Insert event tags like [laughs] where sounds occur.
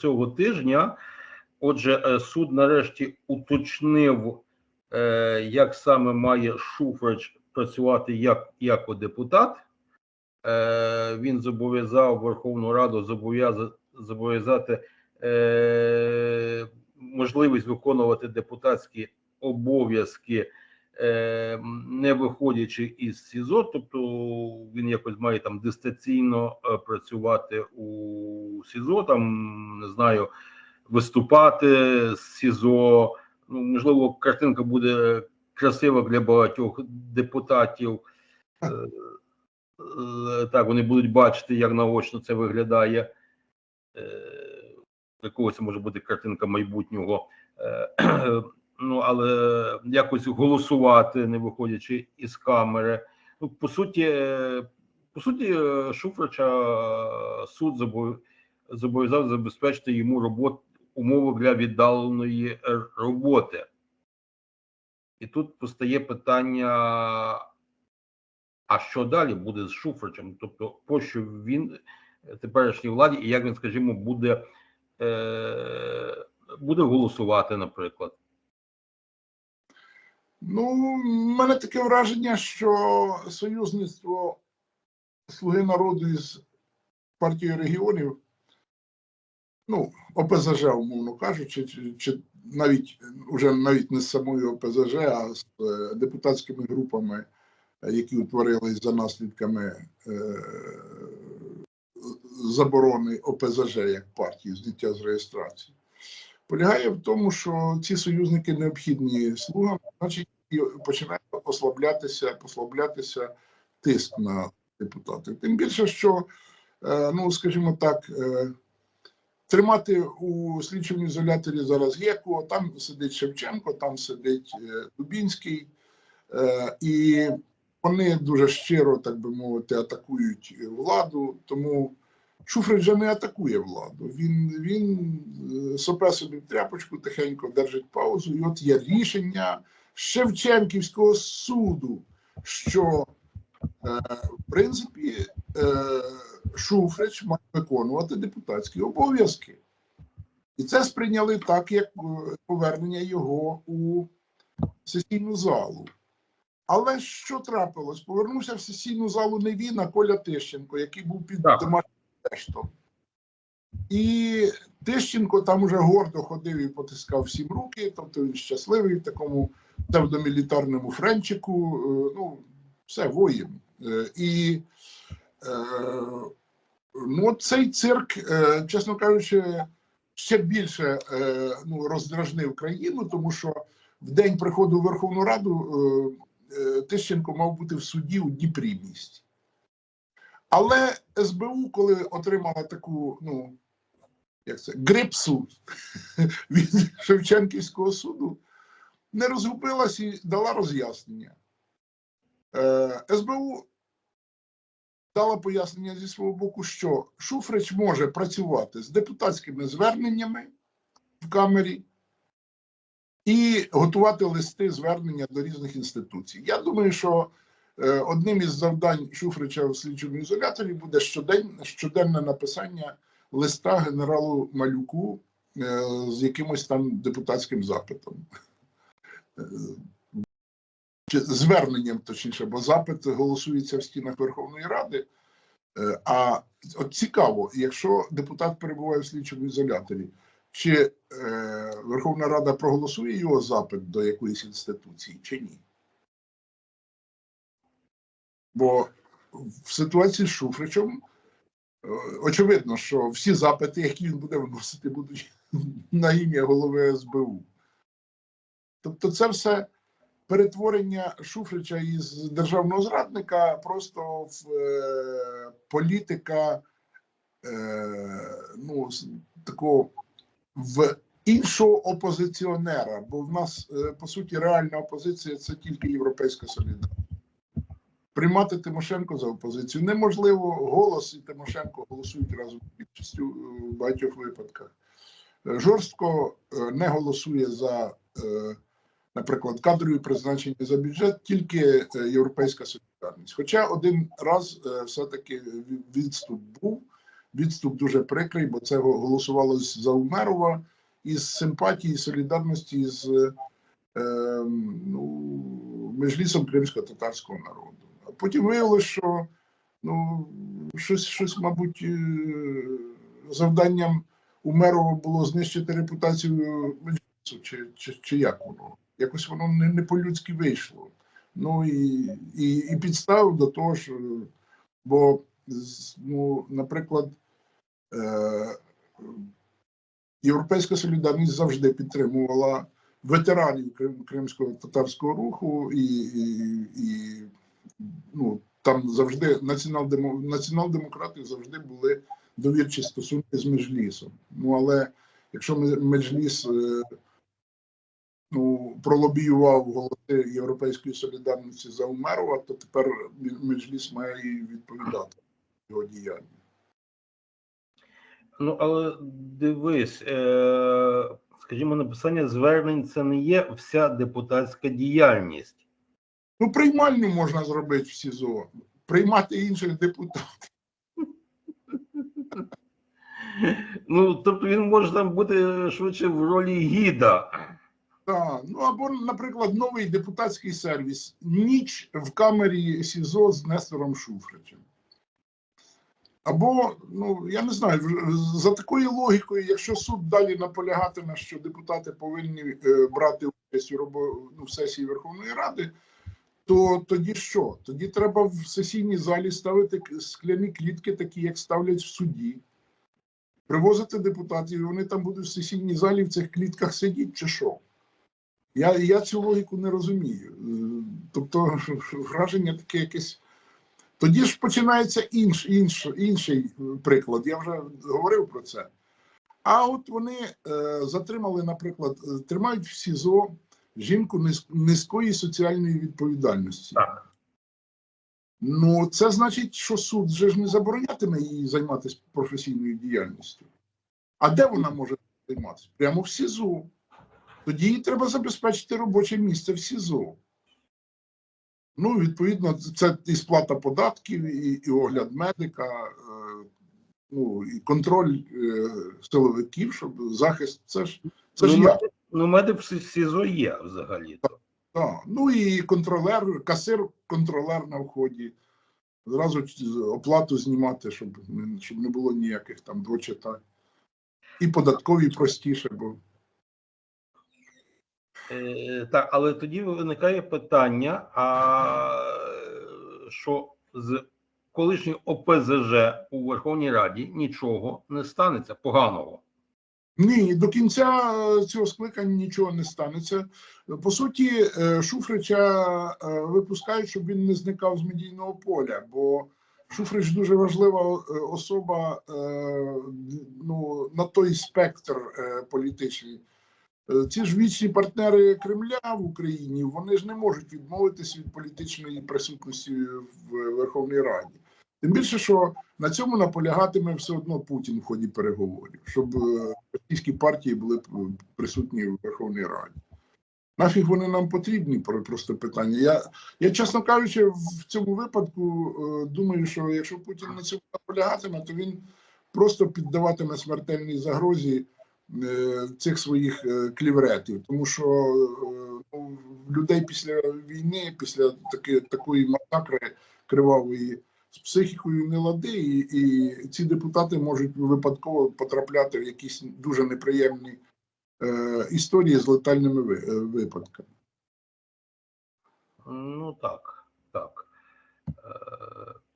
цього тижня. Отже, е, суд нарешті уточнив, е, як саме має Шуфрич працювати як, як депутат. Е, Він зобов'язав Верховну Раду зобов'язати можливість виконувати депутатські обов'язки, не виходячи із СІЗО, тобто він якось має там дистанційно е, працювати у СІЗО, там не знаю, виступати з СІЗО. Ну, можливо, картинка буде красива для багатьох депутатів. Е, е, Так, вони будуть бачити, як наочно це виглядає. Для когось може бути картинка майбутнього. Ну, але якось голосувати, не виходячи із камери. Ну, по суті, по суті, е, Шуфрича суд зобов'язав забезпечити йому робот, умови для віддаленої роботи. І тут постає питання: а що далі буде з Шуфричем? Тобто, пощо він теперішній владі, і як він, скажімо, буде, е, буде голосувати, наприклад. Ну, в мене таке враження, що союзництво Слуги народу із партією регіонів, ну, ОПЗЖ, умовно кажучи, чи, чи навіть уже навіть не з самою ОПЗЖ, а з е, депутатськими групами, які утворились за наслідками е, заборони ОПЗЖ як партії, зняття з реєстрації, полягає в тому, що ці союзники необхідні слугам, значить, і починає послаблятися, послаблятися тиск на депутатів. Тим більше, що, е, ну скажімо так, е, тримати у слідчому ізоляторі зараз Геку, там сидить Шевченко, там сидить е, Дубінський, і вони дуже щиро, так би мовити, атакують владу. Тому Шуфрич же не атакує владу. Він, він е, сопе собі в тряпочку, тихенько держить паузу, і от є рішення Шевченківського суду, що е, в принципі е, Шуфрич має виконувати депутатські обов'язки. І це сприйняли так, як е, повернення його у сесійну залу. Але що трапилось? Повернувся в сесійну залу не він, а Коля Тищенко, який був під домашнім арештом. І Тищенко там уже гордо ходив і потискав всім руки, тобто він щасливий в такому псевдомілітарному френчику. е, Ну, все, воїн. Е, І е, ну, цей цирк, чесно кажучи, ще більше ну, роздражнив країну, тому що в день приходу в Верховну Раду Тищенко мав бути в суді у Дніпрі місті. Але СБУ, коли отримала таку, ну, як це, грипсу [laughs] від Шевченківського суду, не розгубилась і дала роз'яснення. Е, СБУ дала пояснення зі свого боку, що Шуфрич може працювати з депутатськими зверненнями в камері і готувати листи звернення до різних інституцій. Я думаю, що одним із завдань Шуфрича в слідчому ізоляторі буде щодень, щоденне написання листа генералу Малюку е, з якимось там депутатським запитом. Е, чи зверненням, точніше, бо запит голосується в стінах Верховної Ради. Е, А от цікаво, якщо депутат перебуває в слідчому ізоляторі, чи е, Верховна Рада проголосує його запит до якоїсь інституції, чи ні? Бо в ситуації з Шуфричем е, очевидно, що всі запити, які він буде вносити, будуть [laughs] на ім'я голови СБУ. Тобто, це все перетворення Шуфрича із державного зрадника просто в е, політика е, ну, такого в іншого опозиціонера. Бо в нас, е, по суті, реальна опозиція це тільки європейська солідарність. Приймати Тимошенко за опозицію неможливо. Голос і Тимошенко голосують разом більшістю в багатьох випадках. Е, Жорстко е, не голосує за е, наприклад, кадрові призначення за бюджет тільки європейська солідарність. Хоча один раз все-таки відступ був відступ дуже прикрий, бо це го- голосувалось за Умерова із симпатії, солідарності з е, ну, межлісом кримсько-татарського народу. Потім виявилося, що ну, щось, щось, мабуть, е, завданням Умерова було знищити репутацію Меджлісу, чи, чи, чи як воно. Якось воно не, не по-людськи вийшло. Ну і, і, і підстав до того, що, бо, ну, наприклад, е, Європейська солідарність завжди підтримувала ветеранів крим- кримського татарського руху, і, і, і ну, там завжди націонал-демо, націонал-демократи завжди були довірчі стосунки з Межлісом. Ну але якщо Ме- Меджліс е, ну, пролобіював голоси Європейської солідарності за Умерова, то тепер Ме- Меджліс має і відповідати його діянню. Ну, але дивись, е, скажімо, написання звернень це не є вся депутатська діяльність. Ну, приймальню можна зробити в СІЗО, приймати інших депутатів. Ну, тобто він може там бути швидше в ролі гіда. Так, ну або, наприклад, новий депутатський сервіс ніч в камері СІЗО з Нестором Шуфричем. Або, ну я не знаю, за такою логікою, якщо суд далі наполягатиме, що депутати повинні е, брати участь у робо, ну, в сесії Верховної Ради, то тоді що? Тоді треба в сесійній залі ставити скляні клітки, такі, як ставлять в суді, привозити депутатів, і вони там будуть в сесійній залі в цих клітках сидіти, чи що? Я, я цю логіку не розумію. Е, Тобто, [laughs] враження таке якесь. Тоді ж починається інш, інш, інший приклад. Я вже говорив про це. А от вони е, затримали, наприклад, е, тримають в СІЗО жінку низької соціальної відповідальності. Так. Ну, це значить, що суд же ж не заборонятиме їй займатися професійною діяльністю. А де вона може займатися? Прямо в СІЗО. Тоді їй треба забезпечити робоче місце в СІЗО. Ну, відповідно, це і сплата податків, і, і огляд медика, е, ну, і контроль е, силовиків, щоб захист. Це ж це Ну, ж я. Ну, медик в СІЗО є взагалі. Так. Ну і контролер, касир, контролер на вході. Зразу оплату знімати, щоб, щоб не було ніяких там двочитань. І податкові простіше, бо Е, так, але тоді виникає питання: а що з колишньої ОПЗЖ у Верховній Раді нічого не станеться поганого. Ні, до кінця е, цього скликання нічого не станеться. По суті, е, Шуфрича е, випускають, щоб він не зникав з медійного поля, бо Шуфрич дуже важлива особа ну, на той спектр політичний. Ці ж вічні партнери Кремля в Україні вони ж не можуть відмовитися від політичної присутності в Верховній Раді. Тим більше, що на цьому наполягатиме все одно Путін в ході переговорів, щоб е, російські партії були е, присутні в Верховній Раді. Нафіг вони нам потрібні, про- просто питання. Я, я чесно кажучи, в цьому випадку е, думаю, що якщо Путін на цьому наполягатиме, то він просто піддаватиме смертельній загрозі цих своїх клівретів, тому що ну, людей після війни, після таки, такої масакри кривавої з психікою не лади, і, і ці депутати можуть випадково потрапляти в якісь дуже неприємні е, історії з летальними е, випадками. Ну так, так. Е,